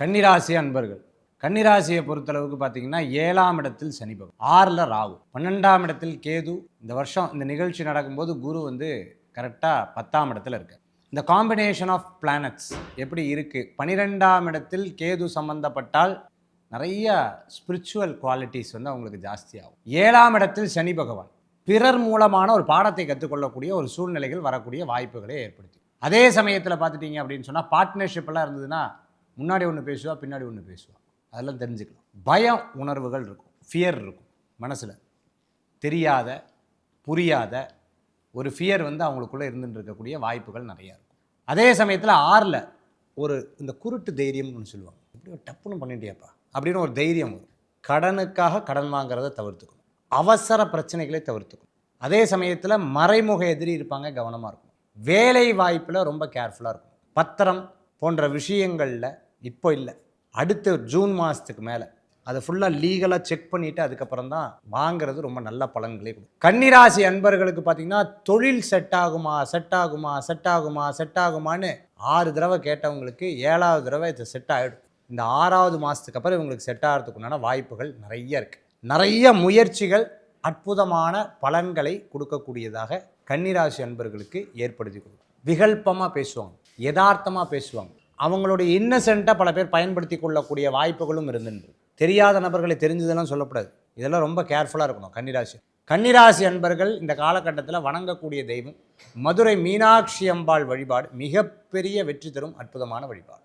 கன்னிராசி அன்பர்கள். கன்னிராசியை பொறுத்தளவுக்கு பார்த்தீங்கன்னா ஏழாம் இடத்தில் சனி பகவான் ஆறில் ராகு. பன்னெண்டாம் இடத்தில் கேது. இந்த வருஷம் இந்த நிகழ்ச்சி நடக்கும்போது குரு வந்து கரெக்டாக பத்தாம் இடத்துல இருக்கு இந்த காம்பினேஷன் ஆஃப் பிளானட்ஸ் எப்படி இருக்குது பன்னிரெண்டாம் இடத்தில் கேது சம்பந்தப்பட்டால் நிறைய ஸ்பிரிச்சுவல் குவாலிட்டிஸ் வந்து அவங்களுக்கு ஜாஸ்தியாகும். ஏழாம் இடத்தில் சனி பகவான் பிறர் மூலமான ஒரு பாடத்தை கற்றுக்கொள்ளக்கூடிய ஒரு சூழ்நிலைகள் வரக்கூடிய வாய்ப்புகளை ஏற்படுத்தி. அதே சமயத்தில் பார்த்துட்டீங்க அப்படின்னு சொன்னால் பார்ட்னர்ஷிப்பெல்லாம் இருந்ததுன்னா முன்னாடி ஒன்று பேசுவா பின்னாடி ஒன்று பேசுவா. அதெல்லாம் தெரிஞ்சுக்கலாம் பயம் உணர்வுகள் இருக்கும். ஃபியர் இருக்கும் மனசில். தெரியாத புரியாத ஒரு ஃபியர் வந்து அவங்களுக்குள்ளே இருந்துட்டு இருக்கக்கூடிய வாய்ப்புகள் நிறையா இருக்கும். அதே சமயத்தில் ஆறில் ஒரு இந்த குருட்டு தைரியம்னு சொல்லுவாங்க. இப்படி ஒரு டப்புன்னு பண்ணிட்டியாப்பா. அப்படின்னு ஒரு தைரியம் வரும். கடனுக்காக கடன் வாங்குறத தவிர்த்துக்கணும். அவசர பிரச்சனைகளை தவிர்த்துக்கணும். அதே சமயத்தில் மறைமுக எதிரி இருப்பாங்க கவனமாக இருக்கும் வேலை வாய்ப்பில் ரொம்ப கேர்ஃபுல்லாக இருக்கும் பத்திரம் போன்ற விஷயங்களில் இப்போ இல்லை. அடுத்த ஜூன் மாதத்துக்கு மேலே. அதை ஃபுல்லாக லீகலாக செக் பண்ணிவிட்டு அதுக்கப்புறம் தான் வாங்குறது ரொம்ப நல்ல பலன்களே கொடுக்கும். கன்னிராசி அன்பர்களுக்கு பார்த்தீங்கன்னா தொழில் செட் ஆகுமா செட் ஆகுமா செட் ஆகுமா செட் ஆகுமான்னு ஆறு தடவை கேட்டவங்களுக்கு ஏழாவது தடவை இது செட் ஆகிடும் இந்த ஆறாவது மாதத்துக்கு அப்புறம் இவங்களுக்கு செட் ஆகிறதுக்குண்டான வாய்ப்புகள் நிறைய இருக்குது நிறைய முயற்சிகள் அற்புதமான பலன்களை கொடுக்கக்கூடியதாக கன்னிராசி அன்பர்களுக்கு ஏற்படுத்தி கொடுக்கும். விகல்பமாக பேசுவாங்க யதார்த்தமாக பேசுவாங்க. அவங்களுடைய இன்னசென்ட்டாக பல பேர் பயன்படுத்தி கொள்ளக்கூடிய வாய்ப்புகளும் இருந்துன்று தெரியாத நபர்களை தெரிஞ்சதெல்லாம் சொல்லக்கூடாது இதெல்லாம் ரொம்ப கேர்ஃபுல்லாக இருக்கணும். கன்னிராசி. கன்னிராசி அன்பர்கள் இந்த காலகட்டத்தில் வணங்கக்கூடிய தெய்வம் மதுரை மீனாட்சி அம்பாள் வழிபாடு மிகப்பெரிய வெற்றி தரும் அற்புதமான வழிபாடு.